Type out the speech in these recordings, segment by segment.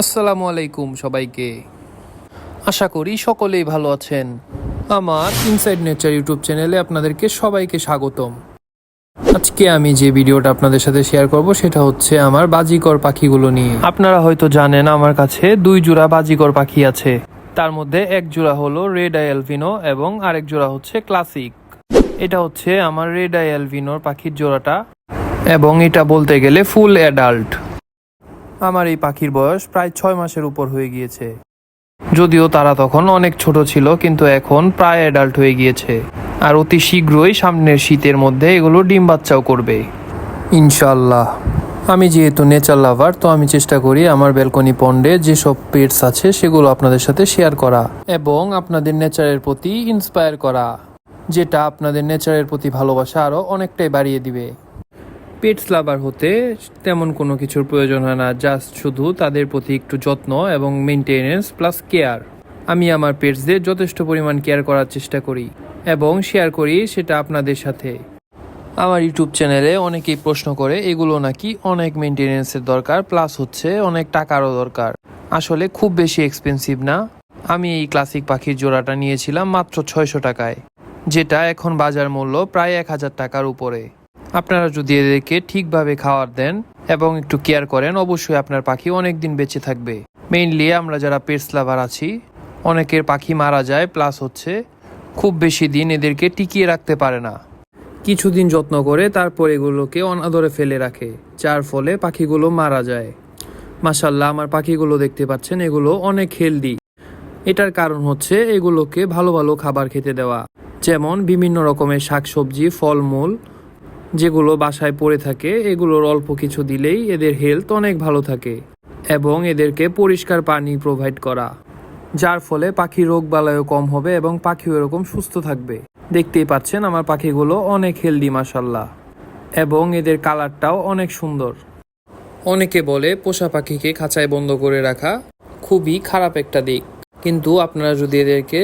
আসসালামু আলাইকুম সবাইকে। আশা করি সকলেই ভালো আছেন। আমার ইনসাইড নেচার ইউটিউব চ্যানেলে আপনাদেরকে সবাইকে স্বাগতম। আজকে আমি যে ভিডিওটা আপনাদের সাথে শেয়ার করব সেটা হচ্ছে আমার বাজিকর পাখিগুলো নিয়ে। আপনারা হয়তো জানেন আমার কাছে দুই জোড়া বাজিকর পাখি আছে। তার মধ্যে এক জোড়া হলো রেড আই অ্যালভিনো এবং আরেক জোড়া হচ্ছে ক্লাসিক এটা হচ্ছে আমার রেড আই অ্যালভিনোর পাখির জোড়াটা। এবং এটা বলতে গেলে ফুল অ্যাডাল্ট আমার এই পাখির বয়স প্রায় ছয় মাসের উপর হয়ে গিয়েছে। যদিও তারা তখন অনেক ছোট ছিল, কিন্তু এখন প্রায় অ্যাডাল্ট হয়ে গিয়েছে। আর অতি শীঘ্রই সামনের শীতের মধ্যে এগুলো ডিম বাচ্চাও করবে। ইনশাল্লাহ আমি যেহেতু নেচার লাভার তো আমি চেষ্টা করি আমার ব্যালকনি পন্ডে যেসব পেটস আছে সেগুলো আপনাদের সাথে শেয়ার করা এবং আপনাদের নেচারের প্রতি ইন্সপায়ার করা, যেটা আপনাদের নেচারের প্রতি ভালোবাসা আরও অনেকটাই বাড়িয়ে দিবে। পেটস লাভার হতে তেমন কোনো কিছুর প্রয়োজন হয় না জাস্ট শুধু তাদের প্রতি একটু যত্ন এবং মেনটেনেন্স প্লাস কেয়ার আমি আমার পেটসদের যথেষ্ট পরিমাণ কেয়ার করার চেষ্টা করি এবং শেয়ার করি সেটা আপনাদের সাথে। আমার ইউটিউব চ্যানেলে অনেকেই প্রশ্ন করে, এগুলো নাকি অনেক মেনটেনেন্সের দরকার প্লাস হচ্ছে অনেক টাকারও দরকার। আসলে খুব বেশি এক্সপেন্সিভ না। আমি এই ক্লাসিক পাখির জোড়াটা নিয়েছিলাম মাত্র ছয়শো টাকায়, যেটা এখন বাজার মূল্য প্রায় এক হাজার টাকার উপরে। আপনারা যদি এদেরকে ঠিকভাবে খাওয়ার দেন এবং একটু কেয়ার করেন, অবশ্যই আপনার পাখি অনেক দিন বেঁচে থাকবে। মেইনলি আমরা যারা পেটস লাভার আছি, অনেকের পাখি মারা যায় প্লাস হচ্ছে খুব বেশি দিন এদেরকে টিকিয়ে রাখতে পারে না। কিছুদিন যত্ন করে তারপর এগুলোকে অনাদরে ফেলে রাখে, যার ফলে পাখিগুলো মারা যায়। মাসাল্লাহ আমার পাখিগুলো দেখতে পাচ্ছেন, এগুলো অনেক হেলদি এটার কারণ হচ্ছে এগুলোকে ভালো ভালো খাবার খেতে দেওয়া। যেমন বিভিন্ন রকমের শাকসবজি, ফলমূল যেগুলো বাসায় পড়ে থাকে, এগুলোর অল্প কিছু দিলেই এদের হেলথ অনেক ভালো থাকে এবং এদেরকে পরিষ্কার পানি প্রোভাইড করা, যার ফলে পাখির রোগ বালায়ও কম হবে এবং পাখিও এরকম সুস্থ থাকবে। দেখতেই পাচ্ছেন আমার পাখিগুলো অনেক হেলদি মাসাল্লাহ এবং এদের কালারটাও অনেক সুন্দর। অনেকে বলে পোষা পাখিকে খাঁচায় বন্ধ করে রাখা খুবই খারাপ একটা দিক, কিন্তু আপনারা যদি এদেরকে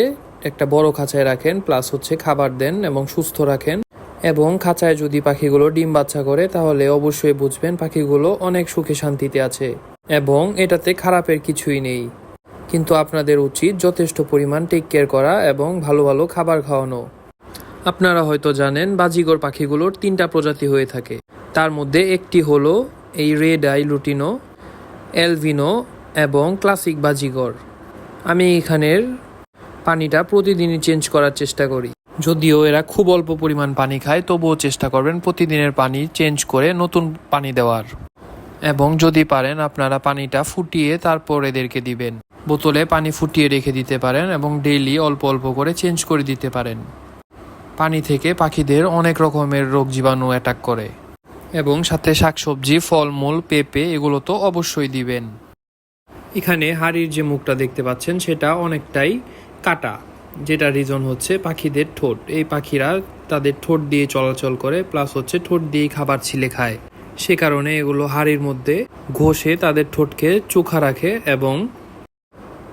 একটা বড় খাঁচায় রাখেন প্লাস হচ্ছে খাবার দেন এবং সুস্থ রাখেন এবং খাঁচায় যদি পাখিগুলো ডিম বাচ্চা করে, তাহলে অবশ্যই বুঝবেন পাখিগুলো অনেক সুখে শান্তিতে আছে এবং এটাতে খারাপের কিছুই নেই। কিন্তু আপনাদের উচিত যথেষ্ট পরিমাণ টেক কেয়ার করা এবং ভালো ভালো খাবার খাওয়ানো। আপনারা হয়তো জানেন বাজিগর পাখিগুলোর তিনটা প্রজাতি হয়ে থাকে। তার মধ্যে একটি হলো এই রেড আই লুটিনো এলভিনো এবং ক্লাসিক বাজিগর। আমি এখানের পানিটা প্রতিদিনই চেঞ্জ করার চেষ্টা করি। যদিও এরা খুব অল্প পরিমাণ পানি খায়, তবুও চেষ্টা করবেন প্রতিদিনের পানি চেঞ্জ করে নতুন পানি দেওয়ার। এবং যদি পারেন, আপনারা পানিটা ফুটিয়ে তারপর এদেরকে দিবেন। বোতলে পানি ফুটিয়ে রেখে দিতে পারেন এবং ডেইলি অল্প অল্প করে চেঞ্জ করে দিতে পারেন। পানি থেকে পাখিদের অনেক রকমের রোগ জীবাণু অ্যাটাক করে। এবং সাথে শাকসবজি, ফলমূল, পেঁপে এগুলো তো অবশ্যই দিবেন। এখানে হাড়ির যে মুখটা দেখতে পাচ্ছেন, সেটা অনেকটাই কাটা। যেটা রিজন হচ্ছে পাখিদের ঠোঁট। এই পাখিরা তাদের ঠোঁট দিয়ে চলাচল করে প্লাস হচ্ছে ঠোঁট দিয়ে খাবার ছিলে খায়। সে কারণে এগুলো হাড়ির মধ্যে ঘষে তাদের ঠোঁটকে চোখা রাখে এবং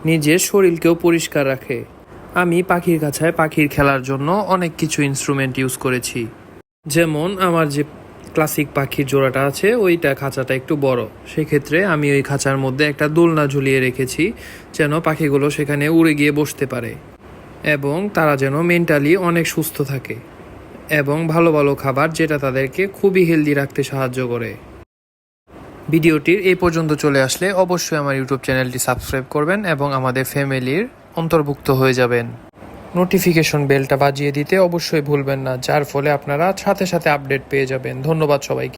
নিজের শরীরকেও পরিষ্কার রাখে। আমি পাখির কাছায় পাখির খেলার জন্য অনেক কিছু ইনস্ট্রুমেন্ট ইউজ করেছি। যেমন আমার যে ক্লাসিক পাখির জোড়াটা আছে, ওইটা খাঁচাটা একটু বড়। সেক্ষেত্রে আমি ওই খাঁচার মধ্যে একটা দোলনা ঝুলিয়ে রেখেছি, যেন পাখিগুলো সেখানে উড়ে গিয়ে বসতে পারে। এবং তারা যেন মেন্টালি অনেক সুস্থ থাকে এবং ভালো ভালো খাবার যেটা তাদেরকে খুবই হেলদি রাখতে সাহায্য করে। ভিডিওটির এই পর্যন্ত চলে আসলে অবশ্যই আমার ইউটিউব চ্যানেলটি সাবস্ক্রাইব করবেন এবং আমাদের ফ্যামিলির অন্তর্ভুক্ত হয়ে যাবেন। নোটিফিকেশন বেলটা বাজিয়ে দিতে অবশ্যই ভুলবেন না, যার ফলে আপনারা সাথে সাথে আপডেট পেয়ে যাবেন। ধন্যবাদ সবাইকে।